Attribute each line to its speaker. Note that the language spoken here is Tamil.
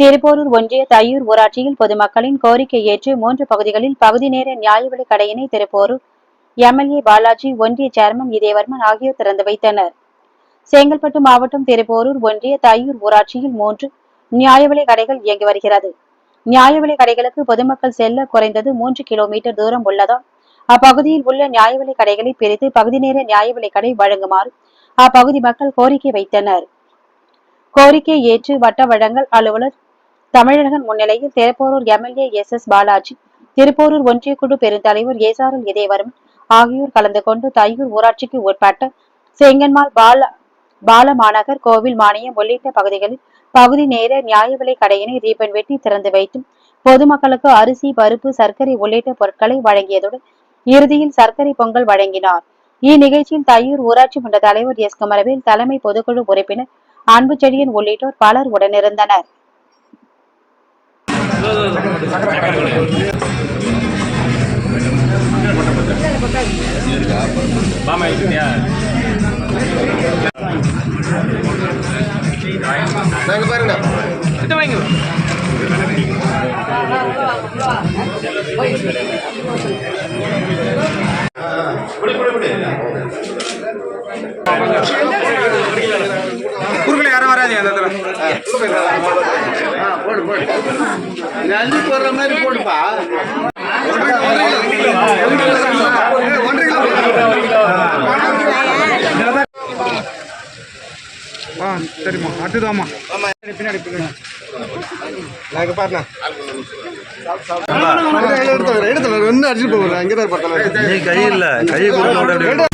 Speaker 1: திருப்போரூர் ஒன்றிய தையூர் ஊராட்சியில் பொதுமக்களின் கோரிக்கை ஏற்று மூன்று பகுதிகளில் பகுதி நேர நியாய விலை கடையினை திருப்போரூர் எம்எல்ஏ பாலாஜி ஒன்றிய சேர்மன் இதயவர்மன் ஆகியோர் திறந்து வைத்தனர். செங்கல்பட்டு மாவட்டம் திருப்போரூர் ஒன்றிய தையூர் ஊராட்சியில் மூன்று நியாய விலை கடைகள் இயங்கி வருகிறது. நியாய விலை கடைகளுக்கு பொதுமக்கள் செல்ல குறைந்தது மூன்று கிலோமீட்டர் தூரம் உள்ளதால் அப்பகுதியில் உள்ள நியாய விலை கடைகளை பிரித்து பகுதி நேர நியாய விலை கடை வழங்குமாறு அப்பகுதி மக்கள் கோரிக்கை வைத்தனர். கோரிக்கை ஏற்று வட்ட வழங்கல் அலுவலர் தமிழகன் முன்னிலையில் Thiruporur MLA S S Balaji Thiruporur ஒன்றிய குழு பெருந்தலைவர் ஏசாரல் இதயவர்மன் ஆகியோர் கலந்து கொண்டு தையூர் ஊராட்சிக்கு உட்பட்ட செங்கன்மால் பால பாலமாநகர் கோவில் மானியம் உள்ளிட்ட பகுதிகளில் பகுதி நேர நியாய விலை கடையினை ரீபன் வெட்டி திறந்து வைத்தும் பொதுமக்களுக்கு அரிசி பருப்பு சர்க்கரை உள்ளிட்ட பொருட்களை வழங்கியதுடன் இறுதியில் சர்க்கரை பொங்கல் வழங்கினார். இந்நிகழ்ச்சியில் தையூர் ஊராட்சி மன்ற தலைவர் எஸ். குமரவேல் தலைமை பொதுக்குழு உறுப்பினர் அன்புச்செழியன் உள்ளிட்டோர் பலர் உடனிருந்தனர்.
Speaker 2: மாமா இல்லையா
Speaker 3: நாங்க பாருங்க.
Speaker 2: இது வாங்க குறுக்கல
Speaker 3: போடு போடுற மாதிரி போடுப்பா. ஒன்றரை கிலோ.
Speaker 2: ஆ சரிம்மா. அடுத்ததாம்மா பின்னாடி பின்னாடி
Speaker 3: பாருண்ணா. எடுத்துல எடுத்துல ஒன்னு அடிச்சுட்டு போகிறேன் அங்கே தான் பார்த்தேன்
Speaker 4: கை இல்ல. கை கொடுக்க